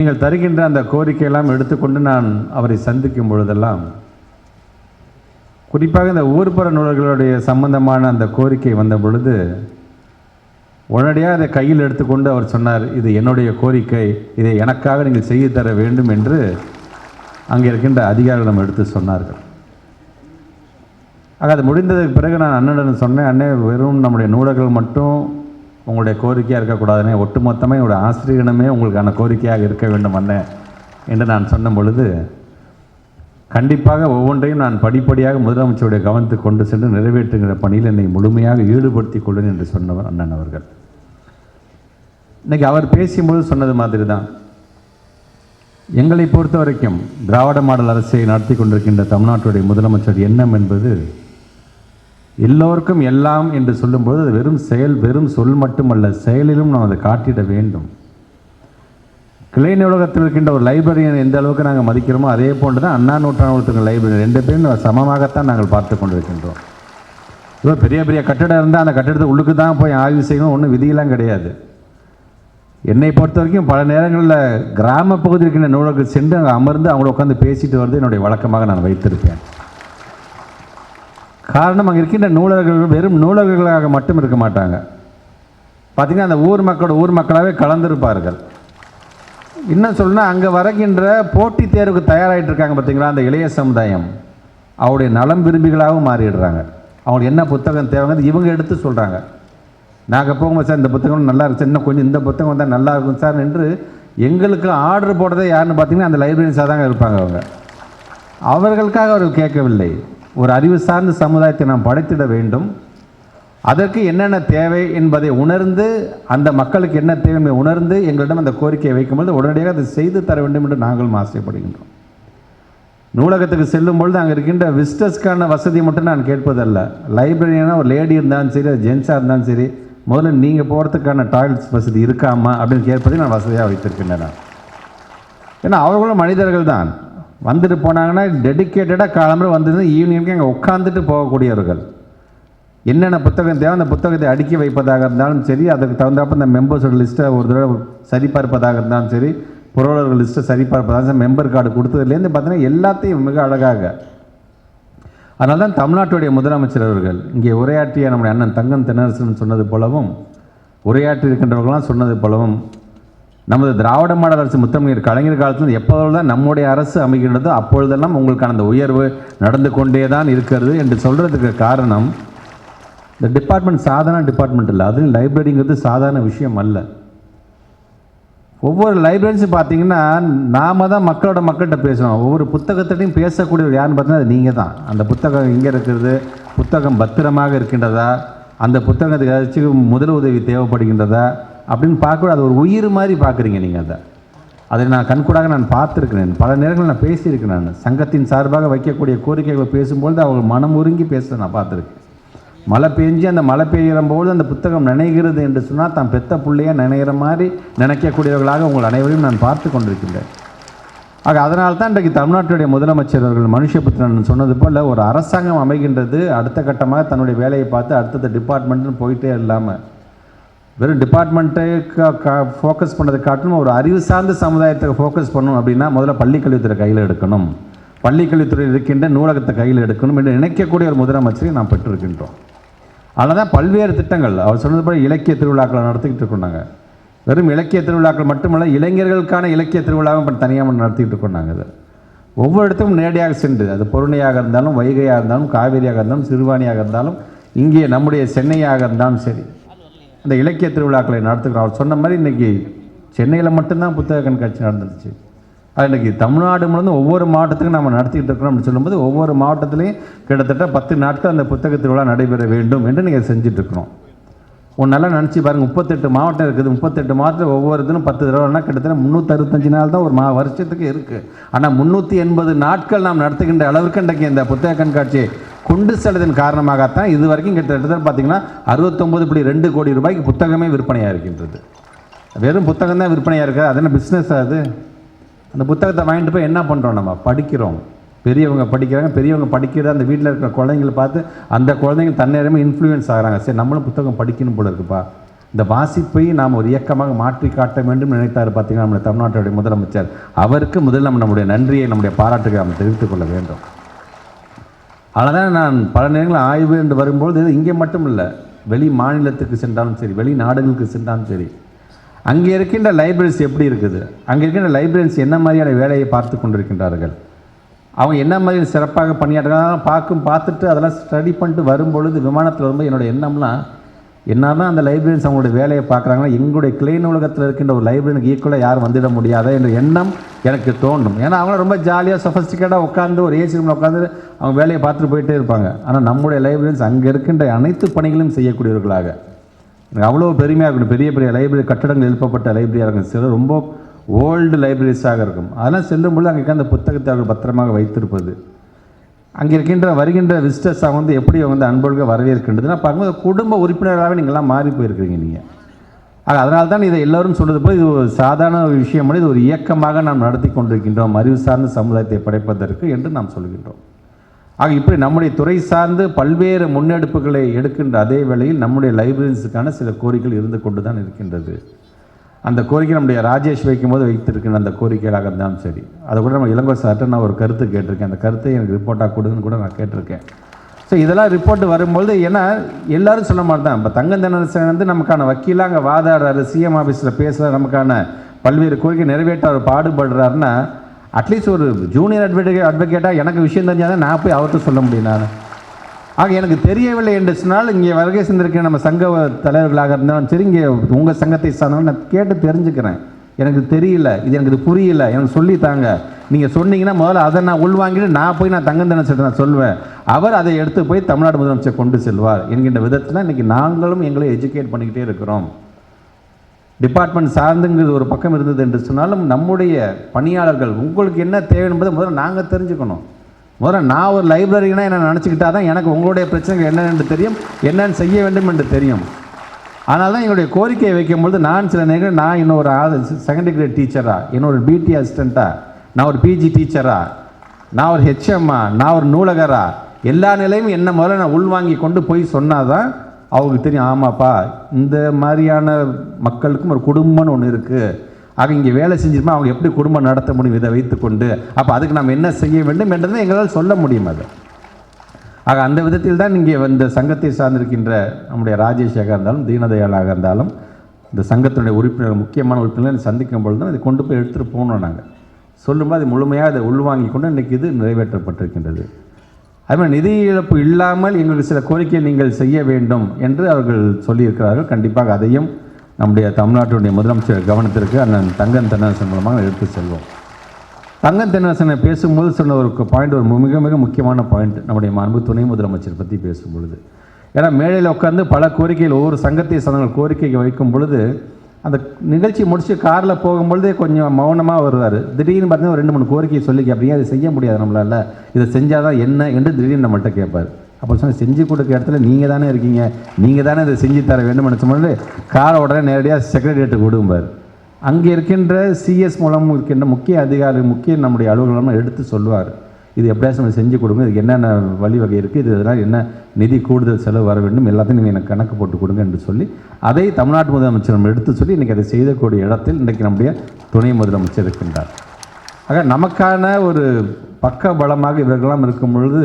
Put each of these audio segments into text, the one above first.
நீங்கள் தருகின்ற அந்த கோரிக்கையெல்லாம் எடுத்துக்கொண்டு நான் அவரை சந்திக்கும் பொழுதெல்லாம் குறிப்பாக இந்த ஊர்ப்புற நூலர்களுடைய சம்பந்தமான அந்த கோரிக்கை வந்த பொழுது உடனடியாக அதை கையில் எடுத்துக்கொண்டு அவர் சொன்னார் இது என்னுடைய கோரிக்கை இதை எனக்காக நீங்கள் செய்து தர வேண்டும் என்று அங்கே இருக்கின்ற அதிகாரிகளிடம் எடுத்து சொன்னார்கள். ஆக அது முடிந்ததுக்கு பிறகு நான் அண்ணனிடம் சொன்னேன் அண்ணே வெறும் நம்முடைய நூலகங்கள் மட்டும் உங்களுடைய கோரிக்கையாக இருக்கக்கூடாதுனே ஒட்டுமொத்தமாக என்னுடைய ஆசிரியரிடமே உங்களுக்கான கோரிக்கையாக இருக்க வேண்டும் அண்ணே என்று நான் சொன்ன பொழுது கண்டிப்பாக ஒவ்வொன்றையும் நான் படிப்படியாக முதலமைச்சருடைய கவனத்துக்கு கொண்டு சென்று நிறைவேற்றுகிற பணியில் என்னை முழுமையாக ஈடுபடுத்திக் கொள்வேன் என்று சொன்னவர் அண்ணன் அவர்கள். இன்றைக்கி அவர் பேசும்போது சொன்னது மாதிரி தான் எங்களை பொறுத்த வரைக்கும் திராவிட மாடல் அரசை நடத்தி கொண்டிருக்கின்ற தமிழ்நாட்டுடைய முதலமைச்சர் எண்ணம் என்பது எல்லோருக்கும் எல்லாம் என்று சொல்லும்போது அது வெறும் செயல் வெறும் சொல் மட்டுமல்ல செயலிலும் நாம் அதை காட்டிட வேண்டும். கிளை நூலகத்தில் இருக்கின்ற ஒரு லைப்ரரியன் எந்த அளவுக்கு நாங்கள் மதிக்கிறோமோ அதே போன்று தான் அண்ணா நூற்றாண்டு லைப்ரரி ரெண்டு பேரும் சமமாகத்தான் நாங்கள் பார்த்து கொண்டிருக்கின்றோம். இப்போ பெரிய பெரிய கட்டிடம் இருந்தால் அந்த கட்டிடத்தை உள்ளுக்கு தான் போய் ஆய்வு செய்யணும் ஒன்றும் விதியெல்லாம் கிடையாது. என்னை பொறுத்த வரைக்கும் பல நேரங்களில் கிராம பகுதியில் இருக்கின்ற நூலகத்தில் சென்று அங்கே அமர்ந்து அவங்கள உட்காந்து பேசிட்டு வருது என்னுடைய வழக்கமாக நான் வைத்திருப்பேன். காரணம் அங்கே இருக்கின்ற நூலகர்கள் வெறும் நூலகர்களாக மட்டும் இருக்க மாட்டாங்க. பார்த்திங்கன்னா அந்த ஊர் மக்களோட ஊர் மக்களாகவே கலந்திருப்பார்கள். இன்னும் சொல்லணும்னா அங்கே வரகின்ற போட்டித் தேர்வுக்கு தயாராகிட்டு இருக்காங்க பார்த்தீங்களா அந்த இளைய சமுதாயம். அவருடைய நலம் விரும்பிகளாகவும் மாறிடுறாங்க. அவங்களுக்கு என்ன புத்தகம் தேவைங்கிறது இவங்க எடுத்து சொல்கிறாங்க நாங்கள் போகும்போது சார் இந்த புத்தகம் நல்லா இருக்கு சார். இன்னும் கொஞ்சம் இந்த புத்தகம் வந்தால் நல்லா இருக்கும் சார் என்று எங்களுக்கு ஆர்டர் போடுறதே யாருன்னு பார்த்தீங்கன்னா அந்த லைப்ரரிஸாக தாங்க இருப்பாங்க அவங்க. அவர்களுக்காக அவர்கள் கேட்கவில்லை. ஒரு அறிவு சார்ந்த சமுதாயத்தை நாம் படைத்திட வேண்டும். அதற்கு என்னென்ன தேவை என்பதை உணர்ந்து அந்த மக்களுக்கு என்ன தேவை என்பதை உணர்ந்து எங்களிடம் அந்த கோரிக்கையை வைக்கும்போது உடனடியாக அதை செய்து தர வேண்டும் என்று நாங்களும் ஆசைப்படுகின்றோம். நூலகத்துக்கு செல்லும் பொழுது அங்கே இருக்கின்ற விசிட்டர்ஸ்க்கான வசதி மட்டும் நான் கேட்பதல்ல. லைப்ரரியான ஒரு லேடி இருந்தாலும் சரி அது ஜென்ஸாக இருந்தாலும் சரி முதல்ல நீங்கள் போகிறதுக்கான டாய்லெட்ஸ் வசதி இருக்காமா அப்படின்னு கேட்பதை நான் வசதியாக வைத்திருக்கின்றேன் நான். ஏன்னா அவர்களும் மனிதர்கள் தான் வந்துட்டு போனாங்கன்னா டெடிக்கேட்டடாக காலம்பரம் வந்தது ஈவினிங்க்கு அங்கே உட்காந்துட்டு போகக்கூடியவர்கள். என்னென்ன புத்தகம் தேவை அந்த புத்தகத்தை அடுக்கி வைப்பதாக இருந்தாலும் சரி அதுக்கு தகுந்தாப்ப இந்த மெம்பர்ஸோட லிஸ்ட்டை ஒரு தடவை சரிபார்ப்பதாக இருந்தாலும் சரி புரவலர்கள் லிஸ்ட்டை சரிபார்ப்பதாக இருந்தாலும் மெம்பர் கார்டு கொடுத்ததுலேருந்து பார்த்தீங்கன்னா எல்லாத்தையும் மிக அழகாக. அதனால தான் தமிழ்நாட்டுடைய முதலமைச்சர் அவர்கள் இங்கே உரையாற்றிய நம்முடைய அண்ணன் தங்கம் தென்னரசன் சொன்னது போலவும் உரையாற்றி இருக்கின்றவர்களாம் சொன்னது போலவும் நமது திராவிட மாடல் அரசு முத்தமிழர் கலைஞர் காலத்தில் எப்பொழுதுதான் நம்முடைய அரசு அமைகின்றதோ அப்பொழுதெல்லாம் உங்களுக்கான அந்த உயர்வு நடந்து கொண்டே தான் இருக்கிறது என்று சொல்கிறதுக்கு காரணம் இந்த டிபார்ட்மெண்ட் சாதாரண டிபார்ட்மெண்ட் இல்லை. அதுவும் லைப்ரரிங்கிறது சாதாரண விஷயம் அல்ல. ஒவ்வொரு லைப்ரரிஸும் பார்த்தீங்கன்னா நாம தான் மக்களோட மக்கள்கிட்ட பேசணும் ஒவ்வொரு புத்தகத்திட்டையும் பேசக்கூடியவர் யாருன்னு பார்த்தீங்கன்னா அது நீங்கள் தான். அந்த புத்தகம் எங்கே இருக்கிறது புத்தகம் பத்திரமாக இருக்கின்றதா? அந்த புத்தகத்துக்கு ஏதாச்சும் முதல் உதவி தேவைப்படுகின்றதா? அப்படின்னு பார்க்க அது ஒரு உயிர் மாதிரி பார்க்குறீங்க நீங்கள் அதை. அதை நான் கண்கூடாக நான் பார்த்துருக்கிறேன். பல நேரங்களில் நான் பேசியிருக்கேன் நான். சங்கத்தின் சார்பாக வைக்கக்கூடிய கோரிக்கைகளை பேசும்பொழுது அவங்க மனம் ஒருங்கி பேச நான் பார்த்துருக்கேன். மழை பெஞ்சு அந்த மழை பெய்கிறபோது அந்த புத்தகம் நினைகிறது என்று சொன்னால் தான் பெத்த பிள்ளையாக நினைகிற மாதிரி நினைக்கக்கூடியவர்களாக உங்கள் அனைவரையும் நான் பார்த்து கொண்டிருக்கின்றேன். ஆக அதனால் தான் இன்றைக்கு தமிழ்நாட்டுடைய முதலமைச்சர் அவர்கள் மனுஷபுத்திரன் சொன்னது போல் ஒரு அரசாங்கம் அமைகின்றது. அடுத்த கட்டமாக தன்னுடைய வேலையை பார்த்து அடுத்தடுத்த டிபார்ட்மெண்ட்டுன்னு போயிட்டே இல்லாமல் வெறும் டிபார்ட்மெண்ட்டை ஃபோக்கஸ் பண்ணதை காட்டிலும் ஒரு அறிவு சார்ந்த சமுதாயத்தை ஃபோக்கஸ் பண்ணணும் அப்படின்னா முதல்ல பள்ளிக்கல்வித்துறை கையில் எடுக்கணும். பள்ளிக்கல்வித்துறை இருக்கின்ற நூலகத்தை கையில் எடுக்கணும் என்று நினைக்கக்கூடிய ஒரு முதலமைச்சரை நாம் பெற்றிருக்கின்றோம். அதனால் தான் பல்வேறு திட்டங்கள் அவர் சொன்னது போல இலக்கிய திருவிழாக்களை நடத்திக்கிட்டு இருக்கோம் நாங்கள் வெறும் இலக்கிய திருவிழாக்கள் மட்டுமல்ல இளைஞர்களுக்கான இலக்கிய திருவிழாவும் இப்போ தனியாக நடத்திக்கிட்டு இருக்கோம் நாங்கள் இதை. ஒவ்வொரு இடத்துக்கும் நேரடியாக சென்று அது பொருணையாக இருந்தாலும் வைகையாக இருந்தாலும் காவேரியாக இருந்தாலும் சிறுவாணியாக இருந்தாலும் இங்கே நம்முடைய சென்னையாக இருந்தாலும் சரி அந்த இலக்கிய திருவிழாக்களை நடத்துகிறோம் அவர் சொன்ன மாதிரி இன்றைக்கி சென்னையில் மட்டும்தான் புத்தக கண்காட்சி நடந்துருச்சு. அது இன்றைக்கி தமிழ்நாடு முழுவதும் ஒவ்வொரு மாவட்டத்துக்கும் நம்ம நடத்திக்கிட்டு இருக்கிறோம் அப்படின்னு சொல்லும்போது ஒவ்வொரு மாவட்டத்துலேயும் கிட்டத்தட்ட பத்து நாட்கள் அந்த புத்தக திருவிழா நடைபெற வேண்டும் என்று நீங்கள் செஞ்சுட்டு ஒன்று நல்லா நினச்சி பாருங்கள் முப்பத்தெட்டு மாவட்டம் இருக்குது. முப்பத்தெட்டு மாவட்டத்தில் ஒவ்வொரு தினம் பத்து தடவைனா கிட்டத்தட்ட முந்நூற்றறுபத்தஞ்சு நாள் தான் ஒரு மா வருஷத்துக்கு இருக்குது ஆனால் முந்நூற்றி எண்பது நாட்கள் நாம் நடத்துகின்ற அளவிற்கு இன்றைக்கு இந்த புத்தக கண்காட்சியை கொண்டு செல்வதன் காரணமாகத்தான் இது வரைக்கும் கிட்டத்தட்ட பார்த்தீங்கன்னா அறுபத்தொம்பது புள்ளி ரெண்டு கோடி ரூபாய்க்கு புத்தகமே விற்பனையாக இருக்கின்றது. வெறும் புத்தகம் தான் விற்பனையாக இருக்குது அது என்ன பிஸ்னஸ் அது? அந்த புத்தகத்தை வாங்கிட்டு போய் என்ன பண்ணுறோம் நம்ம? படிக்கிறோம். பெரியவங்க படிக்கிறாங்க. பெரியவங்க படிக்கிறத அந்த வீட்டில் இருக்கிற குழந்தைங்களை பார்த்து அந்த குழந்தைங்க தன்னேரமே இன்ஃப்ளூயன்ஸ் ஆகிறாங்க. சரி நம்மளும் புத்தகம் படிக்கணும் போல இருக்குப்பா. இந்த வாசிப்பை நாம் ஒரு இயக்கமாக மாற்றி காட்ட வேண்டும் நினைத்தார் பார்த்தீங்கன்னா நம்முடைய தமிழ்நாட்டுடைய முதலமைச்சர். அவருக்கு முதல் நம்ம நம்முடைய நன்றியை நம்முடைய பாராட்டுகளை நாம் தெரிவித்துக் கொள்ள வேண்டும். அதனால் நான் பல நேரங்களில் ஆய்வு என்று வரும்பொழுது இது இங்கே மட்டும் இல்லை வெளி மாநிலத்துக்கு சென்றாலும் சரி வெளி நாடுகளுக்கு சென்றாலும் சரி. அங்கே இருக்கின்ற லைப்ரரிஸ் எப்படி இருக்குது? அங்கே இருக்கின்ற லைப்ரரிஸ் என்ன மாதிரியான வேலையை பார்த்து கொண்டிருக்கின்றார்கள்? அவங்க என்ன மாதிரி சிறப்பாக பணியாற்றுறாங்க பார்க்கும் பார்த்துட்டு அதெல்லாம் ஸ்டடி பண்ணிட்டு வரும்பொழுது விமானத்தில் வரும்போது என்னோட எண்ணம்லாம் என்னதான் அந்த லைப்ரரிஸ் அவங்களுடைய வேலையை பார்க்குறாங்கன்னா எங்களுடைய கிளை நூலகத்தில் இருக்கின்ற ஒரு லைப்ரரிக்கு ஈக்குவலாக யாரும் வந்துட முடியாத என்ற எண்ணம் எனக்கு தோணும் ஏன்னா அவங்க ரொம்ப ஜாலியாக சொஃபஸ்டிகேட்டாக உட்காந்து ஒரு ஏசி ரூமில் உட்காந்து அவங்க வேலையை பார்த்துட்டு போயிட்டே இருப்பாங்க. ஆனால் நம்முடைய லைப்ரரிஸ் அங்கே இருக்கின்ற அனைத்து பணிகளும் செய்யக்கூடியவர்களாக. எனக்கு அவ்வளோ பெருமையாக இருக்கணும். பெரிய பெரிய லைப்ரரி கட்டடங்கள் எழுப்பப்பட்ட லைப்ரரியாக இருக்கும் சில ரொம்ப ஓல்டு லைப்ரரிஸாக இருக்கும். அதெல்லாம் செல்லும்பொழுது அங்கே அந்த புத்தகத்தை அவர்கள் பத்திரமாக வைத்திருப்பது. அங்கே இருக்கின்ற வருகின்ற விசிட்டர்ஸாக வந்து எப்படி வந்து அன்பொழுக வரவேற்கின்றதுன்னா பார்க்கும்போது குடும்ப உறுப்பினராகவே நீங்கள்லாம் மாறி போயிருக்கிறீங்க நீங்கள் ஆக அதனால தான் இதை எல்லோரும் சொல்கிறது போல் இது ஒரு சாதாரண ஒரு விஷயம் இது ஒரு இயக்கமாக நாம் நடத்தி கொண்டிருக்கின்றோம் அறிவு சார்ந்த சமுதாயத்தை படைப்பதற்கு என்று நாம் சொல்கின்றோம். ஆக இப்படி நம்முடைய துறை சார்ந்து பல்வேறு முன்னெடுப்புகளை எடுக்கின்ற அதே வேளையில் நம்முடைய லைப்ரரிஸுக்கான சில கோரிக்கைகள் இருந்து கொண்டு தான் இருக்கின்றது. அந்த கோரிக்கை நம்முடைய ராஜேஷ் வைக்கும்போது வைத்திருக்கின்ற அந்த கோரிக்கைகளாக இருந்தாலும் சரி. அதை கூட நம்ம இளங்கோ சார்ட்ட நான் ஒரு கருத்து கேட்டிருக்கேன். அந்த கருத்தை எனக்கு ரிப்போர்ட்டாக கொடுங்கன்னு கூட நான் கேட்டிருக்கேன். ஸோ இதெல்லாம் ரிப்போர்ட் வரும்பொழுது ஏன்னா எல்லாரும் சொல்ல மாதிரி தான். இப்போ தங்கந்தனரசன் வந்து நமக்கான வக்கீலாக அங்கே வாதாடுறாரு சிஎம் ஆஃபீஸில் பேசுகிற நமக்கான பல்வேறு கோரிக்கை நிறைவேற்ற அவர் பாடுபடுறாருன்னா அட்லீஸ்ட் ஒரு ஜூனியர் அட்வொகேட் அட்வொகேட்டாக எனக்கு விஷயம் தெரிஞ்சால் தான் நான் போய் அவர்கிட்ட சொல்ல முடியும் நான். ஆக எனக்கு தெரியவில்லை என்று சொன்னால் இங்கே வருகை சென்றிருக்கிற நம்ம சங்க தலைவர்களாக இருந்தாலும் சரி இங்கே உங்கள் சங்கத்தை சார்ந்தவங்க நான் கேட்டு தெரிஞ்சுக்கிறேன். எனக்கு தெரியல இது எனக்கு இது புரியல எனக்கு சொல்லி தாங்க. நீங்கள் சொன்னீங்கன்னா முதல்ல அதை நான் உள்வாங்கிட்டு நான் போய் நான் தங்கந்தன சட்டை நான் சொல்லுவேன் அவர் அதை எடுத்து போய் தமிழ்நாடு முதலமைச்சர் கொண்டு செல்வார் என்கின்ற விதத்தில் இன்றைக்கி நாங்களும் எங்களை எஜுகேட் பண்ணிக்கிட்டே இருக்கிறோம். டிபார்ட்மெண்ட் சார்ந்துங்கிறது ஒரு பக்கம் இருந்தது என்று சொன்னாலும் நம்முடைய பணியாளர்கள் உங்களுக்கு என்ன தேவை என்பதை முதல்ல நாங்கள் தெரிஞ்சுக்கணும். முதல்ல நான் ஒரு லைப்ரரினா என்ன நினச்சிக்கிட்டா தான் எனக்கு உங்களுடைய பிரச்சனைகள் என்னென்று தெரியும் என்னென்னு செய்ய வேண்டும் என்று தெரியும். அதனால தான் என்னுடைய கோரிக்கையை வைக்கும்பொழுது நான் சில நேரம் நான் இன்னொரு செகண்டரி கிரேட் டீச்சராக இன்னொரு பிடி அசிஸ்டண்ட்டாக நான் ஒரு பிஜி டீச்சராக நான் ஒரு ஹெச்எம்மா நான் ஒரு நூலகரா எல்லா நிலையும் என்ன முதல்ல நான் உள்வாங்கி கொண்டு போய் சொன்னால் தான் அவங்களுக்கு தெரியும் ஆமாப்பா இந்த மாதிரியான மக்களுக்கும் ஒரு குடும்பம்னு ஒன்று இருக்குது ஆக இங்கே வேலை செஞ்சிருமா அவங்க எப்படி குடும்பம் நடத்த முடியும் இதை வைத்துக்கொண்டு? அப்போ அதுக்கு நாம் என்ன செய்ய வேண்டும் என்றதை எங்களால் சொல்ல முடியும் அது. ஆக அந்த விதத்தில் தான் இங்கே இந்த சங்கத்தை சார்ந்திருக்கின்ற நம்முடைய ராஜேஷாக இருந்தாலும் தீனதயாளாக இருந்தாலும் இந்த சங்கத்தினுடைய உறுப்பினர் முக்கியமான உறுப்பினர்களை சந்திக்கும் பொழுது தான் இதை கொண்டு போய் எடுத்துகிட்டு போகணும் நாங்கள் சொல்லும்போது அது முழுமையாக அதை உள்வாங்கி கொண்டு இன்றைக்கி இது நிறைவேற்றப்பட்டிருக்கின்றது. அதுமாதிரி நிதி இழப்பு இல்லாமல் எங்களுக்கு சில கோரிக்கையை நீங்கள் செய்ய வேண்டும் என்று அவர்கள் சொல்லியிருக்கிறார்கள். கண்டிப்பாக அதையும் நம்முடைய தமிழ்நாட்டுடைய முதலமைச்சர் கவனத்திற்கு அண்ணன் தங்கன் தென்னரசன் மூலமாக எடுத்து செல்வோம். தங்கன் தென்னரசனை பேசும்போது சொன்ன ஒரு பாயிண்ட் ஒரு மிக மிக முக்கியமான பாயிண்ட் நம்முடைய மாண்பு துணை முதலமைச்சர் பற்றி பேசும் பொழுது ஏன்னா மேடையில் உட்காந்து பல கோரிக்கைகள் ஒவ்வொரு சங்கத்தை சார்ந்த கோரிக்கையை வைக்கும் பொழுது அந்த நிகழ்ச்சி முடிச்சு காரில் போகும்பொழுதே கொஞ்சம் மௌனமாக வருவார். திடீர்னு பார்த்தீங்கன்னா ஒரு ரெண்டு மூணு கோரிக்கையை சொல்லி அப்படியே அதை செய்ய முடியாது நம்மளால. இதை செஞ்சால் தான் என்ன என்று திடீர்னு நம்மள்கிட்ட கேட்பார். அப்போ சொன்ன செஞ்சு கொடுக்க இடத்துல நீங்கள் தானே இருக்கீங்க. நீங்கள் தானே இதை செஞ்சு தர வேண்டும் சொன்னது. காரை உடனே நேரடியாக செக்ரட்டரியேட்டுக்கு விடும்பார் அங்கே இருக்கின்ற சிஎஸ் மூலம் இருக்கின்ற முக்கிய அதிகாரி முக்கிய நம்முடைய அலுவலகம் எடுத்து சொல்லுவார். இது எப்படியாச்சும் நம்ம செஞ்சு கொடுங்க. இதுக்கு என்னென்ன வழிவகை இருக்குது இது இதெல்லாம் என்ன நிதி கூடுதல் செலவு வர வேண்டும்? எல்லாத்தையும் நீங்கள் எனக்கு கணக்கு போட்டு கொடுங்க என்று சொல்லி அதை தமிழ்நாட்டு முதலமைச்சர் நம்ம எடுத்து சொல்லி இன்றைக்கி அதை செய்யக்கூடிய இடத்தில் இன்றைக்கு நம்முடைய துணை முதலமைச்சர் இருக்கின்றார். ஆக நமக்கான ஒரு பக்க பலமாக இவர்களெல்லாம் இருக்கும் பொழுது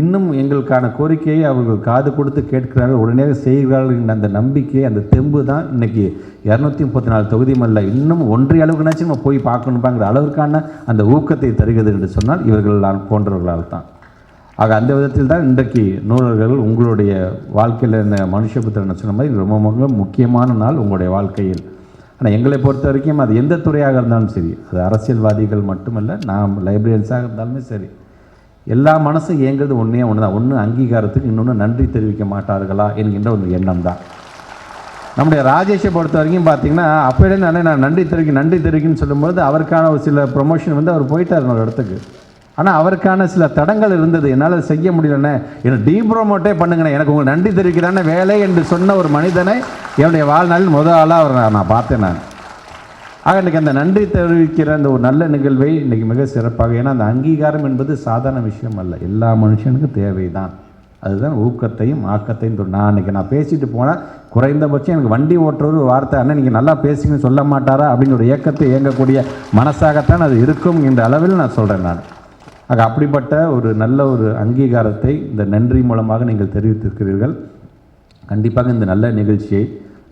இன்னும் எங்களுக்கான கோரிக்கையை அவர்கள் காது கொடுத்து கேட்கிறார்கள். உடனே செய்கிறார்கள் என்ற அந்த நம்பிக்கை அந்த தெம்பு தான் இன்னைக்கு இரநூத்தி முப்பத்தி நாலு தொகுதியும் அல்ல இன்னும் ஒன்றிய அளவுக்குனாச்சும் நம்ம போய் பார்க்கணுப்பாங்கிற அளவிற்கான அந்த ஊக்கத்தை தருகிறது என்று சொன்னால் இவர்கள் போன்றவர்களால் தான். ஆக அந்த விதத்தில் தான் இன்றைக்கு நூலர்கள் உங்களுடைய வாழ்க்கையில் இந்த மனுஷபுத்திரன் சொன்ன மாதிரி ரொம்ப ரொம்ப முக்கியமான நாள் உங்களுடைய வாழ்க்கையில். ஆனால் எங்களை பொறுத்த வரைக்கும் அது எந்த துறையாக இருந்தாலும் சரி அது அரசியல்வாதிகள் மட்டுமல்ல நாம் லைப்ரரியன்ஸாக இருந்தாலுமே சரி எல்லா மனசும் ஏங்கிறது ஒன்றே ஒன்று தான் ஒன்று அங்கீகாரத்துக்கு இன்னொன்று நன்றி தெரிவிக்க மாட்டார்களா என்கின்ற ஒரு எண்ணம் தான் நம்முடைய ராஜேஷை பொறுத்த வரைக்கும் பார்த்தீங்கன்னா அப்போயே நான் நான் நன்றி தெரிவிக்க நன்றி தெரிவிக்குன்னு சொல்லும்போது அவருக்கான ஒரு சில ப்ரொமோஷன் வந்து அவர் போயிட்டார் ஒரு இடத்துக்கு. ஆனால் அவருக்கான சில தடங்கள் இருந்தது. என்னால் செய்ய முடியலண்ணே. என்னை டீப்ரோமோட்டே பண்ணுங்கண்ணே. எனக்கு உங்களுக்கு நன்றி தெரிவிக்கிறான வேலை என்று சொன்ன ஒரு மனிதனை என்னுடைய வாழ்நாளில் முதல் ஆளாக அவர் நான் பார்த்தேன் நான். ஆக இன்றைக்கி அந்த நன்றி தெரிவிக்கிற அந்த ஒரு நல்ல நிகழ்வை இன்றைக்கி மிக சிறப்பாக ஏன்னா அந்த அங்கீகாரம் என்பது சாதாரண விஷயம் அல்ல. எல்லா மனுஷனுக்கும் தேவை தான் அதுதான் ஊக்கத்தையும் ஆக்கத்தையும் நான் அன்றைக்கி நான் பேசிட்டு போனால் குறைந்தபட்சம் எனக்கு வண்டி ஓட்டுறவர் ஒரு வார்த்தை அண்ணன் நீங்கள் நல்லா பேசுங்கன்னு சொல்ல மாட்டாரா? அப்படின்னு ஒரு இயக்கத்தை இயங்கக்கூடிய மனசாகத்தான் அது இருக்கும் என்ற அளவில் நான் சொல்கிறேன் நான். ஆக அப்படிப்பட்ட ஒரு நல்ல ஒரு அங்கீகாரத்தை இந்த நன்றி மூலமாக நீங்கள் தெரிவித்திருக்கிறீர்கள். கண்டிப்பாக இந்த நல்ல நிகழ்ச்சியை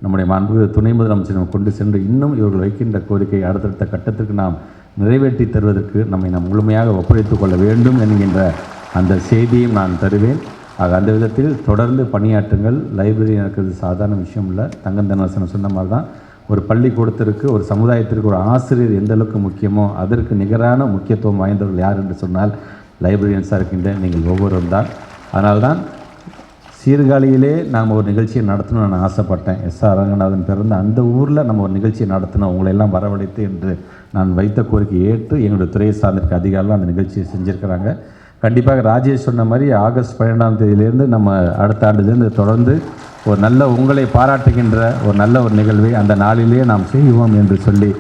நம்முடைய மாண்பு துணை முதலமைச்சரிடம் கொண்டு சென்று இன்னும் இவர்கள் வைக்கின்ற கோரிக்கை அடுத்தடுத்த கட்டத்திற்கு நாம் நிறைவேற்றி தருவதற்கு நம்மை நாம் முழுமையாக ஒப்படைத்துக் கொள்ள வேண்டும் என்கின்ற அந்த செய்தியும் நான் தருவேன். ஆக அந்த விதத்தில் தொடர்ந்து பணியாற்றுங்கள். லைப்ரரி இருக்கிறது சாதாரண விஷயம் இல்லை. தங்கம் சொன்ன மாதிரி தான். ஒரு பள்ளிக்கூடத்திற்கு ஒரு சமுதாயத்திற்கு ஒரு ஆசிரியர் எந்த அளவுக்கு முக்கியமோ அதற்கு நிகரான முக்கியத்துவம் வாய்ந்தவர்கள் யார் என்று சொன்னால் லைப்ரரியன்ஸாக இருக்கின்ற நீங்கள் ஒவ்வொருவரும் தான் அதனால்தான் சீர்காழியிலே நாம் ஒரு நிகழ்ச்சியை நடத்தணும்னு நான் ஆசைப்பட்டேன். எஸ் ஆர் ரங்கநாதன் பிறந்த அந்த ஊரில் நம்ம ஒரு நிகழ்ச்சியை நடத்தணும் உங்களை எல்லாம் வரவழைத்து என்று நான் வைத்த கோரிக்கை ஏற்று எங்களுடைய துறையை சார்ந்திருக்க அதிகாரிலாம் அந்த நிகழ்ச்சியை செஞ்சுருக்கிறாங்க. கண்டிப்பாக ராஜேஷ் சொன்ன மாதிரி ஆகஸ்ட் பன்னெண்டாம் தேதியிலேருந்து நம்ம அடுத்த ஆண்டுலேருந்து தொடர்ந்து ஒரு நல்ல உங்களை பாராட்டுகின்ற ஒரு நல்ல ஒரு நிகழ்வை அந்த நாளிலேயே நாம் செய்வோம் என்று சொல்லி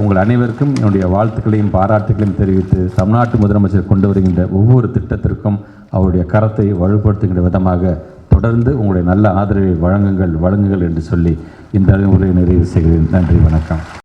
உங்கள் அனைவருக்கும் என்னுடைய வாழ்த்துக்களையும் பாராட்டுகளையும் தெரிவித்து தமிழ்நாட்டு முதலமைச்சர் கொண்டு வருகின்ற ஒவ்வொரு திட்டத்திற்கும் அவருடைய கரத்தை வலுப்படுத்துகின்ற விதமாக தொடர்ந்து உங்களுடைய நல்ல ஆதரவை வழங்குங்கள் வழங்குங்கள் என்று சொல்லி இந்த உரையை நிறைவு செய்கிறேன். நன்றி வணக்கம்.